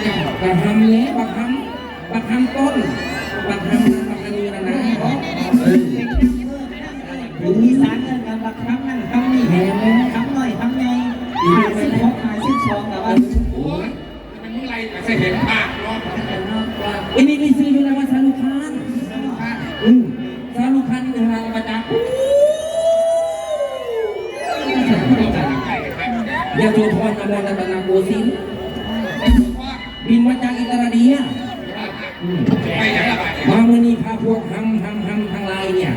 เจ้าบักทำเละบักทำบักทำต้นบักทำบักทำนนี้นะนะถึงอีสารเงินกันบักครั้งนั่นทำนี่แหงทำหน่อยทำไงหาสิบหกหาสิบสองแต่ว่าโอ้ยมันไม่ไรแต่เห็นภาพเนาะอันนี้มีซื้อ บินมาจากอิตาลีอะไปอย่างไรมาเมื่อนี้พาพวกทำทำทำทางไลน์เนี่ย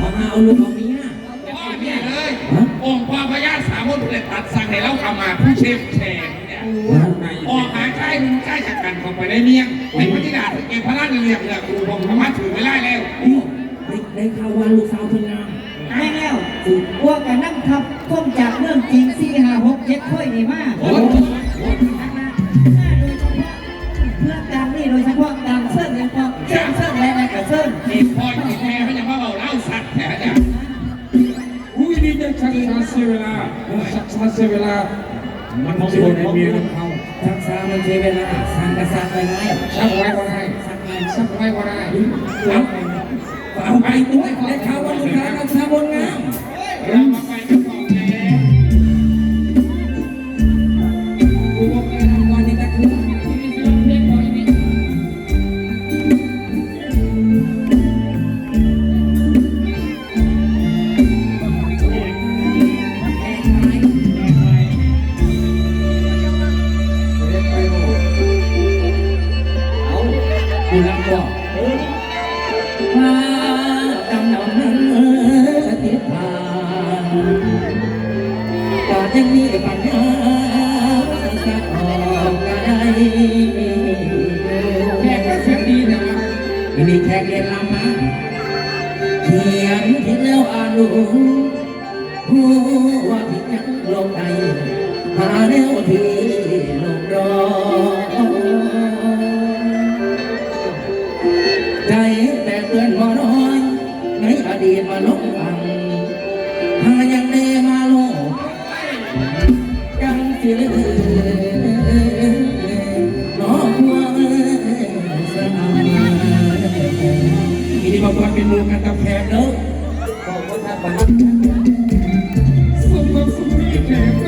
มาหาเอาลูกเอาเมียพ่อเนี่ยเลยองค์พ่อพญาสามมนเลยตัดสั่งให้เราเข้ามาผู้เชฟแชร์เนี่ยออกหาใกล้มึงใกล้จากกันเข้าไปได้เมียงในพระธิดาเก็บพระราชเรียกเนี่ยครูผมสามารถถือไม่ได้แล้วในข่าวว่าลูกสาวเพิ่งงามแม่แก้วพวกกันนั่งทับก้มจากเรื่องจริงสี่ห้าหกเจ็ดถ้วยนี่มาก สียเวลาชักช้าเสียเวลา มันชวนในเมียของเขาชักช้ามันเสียเวลาสั่งกระสักไปไหมชักไว้ก็ได้สักไปชักไว้ก็ได้เอาเอาไปด้วได้ข่าวว่าลูกสาวรักษาบนงาม มีแขกเล่นลำมาเขียนผิดแล้วอานุหัวผิดยังลงในหาแนวที่ลงรอก อีนี่บอกว่าเป็นมือกันตะแขกเด้อบอกว่าถ้าบังสมกับสมรีแขกกระ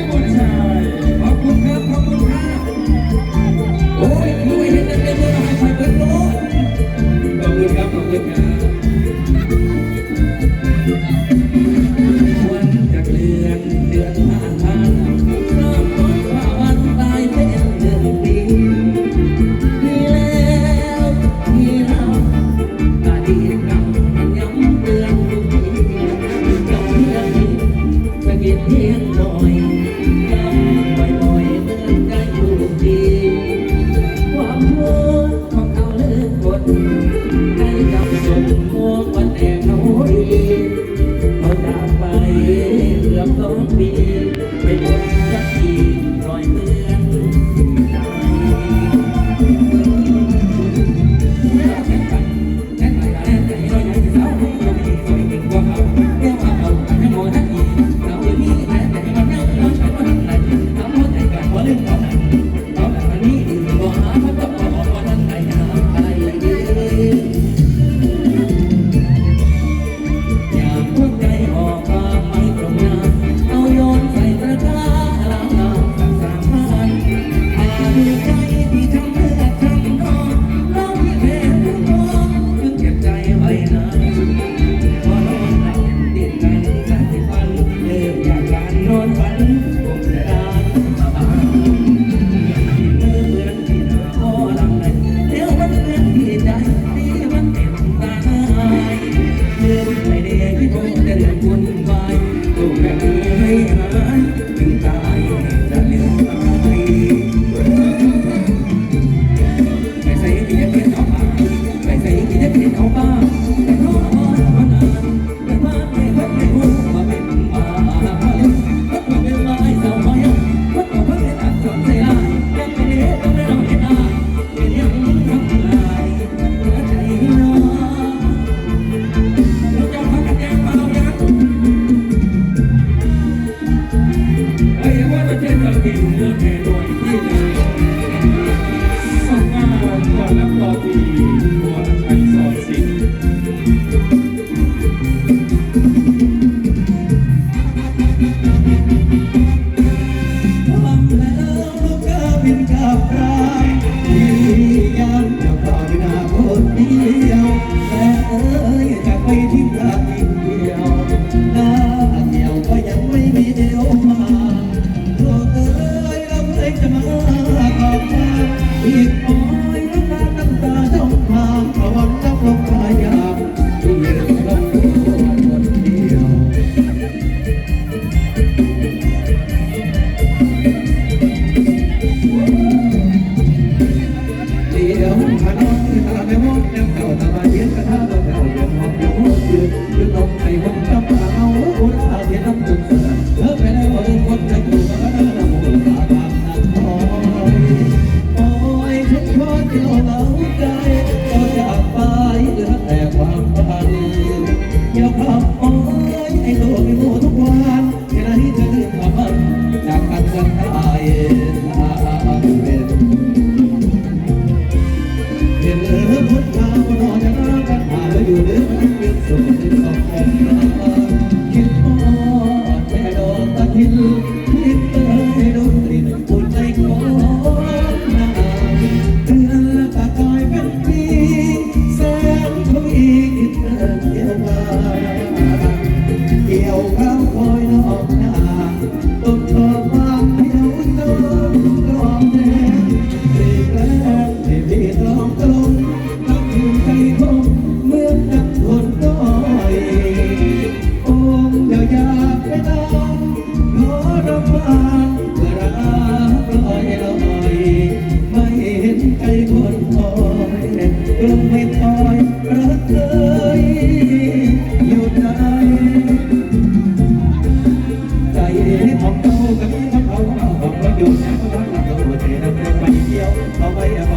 ไ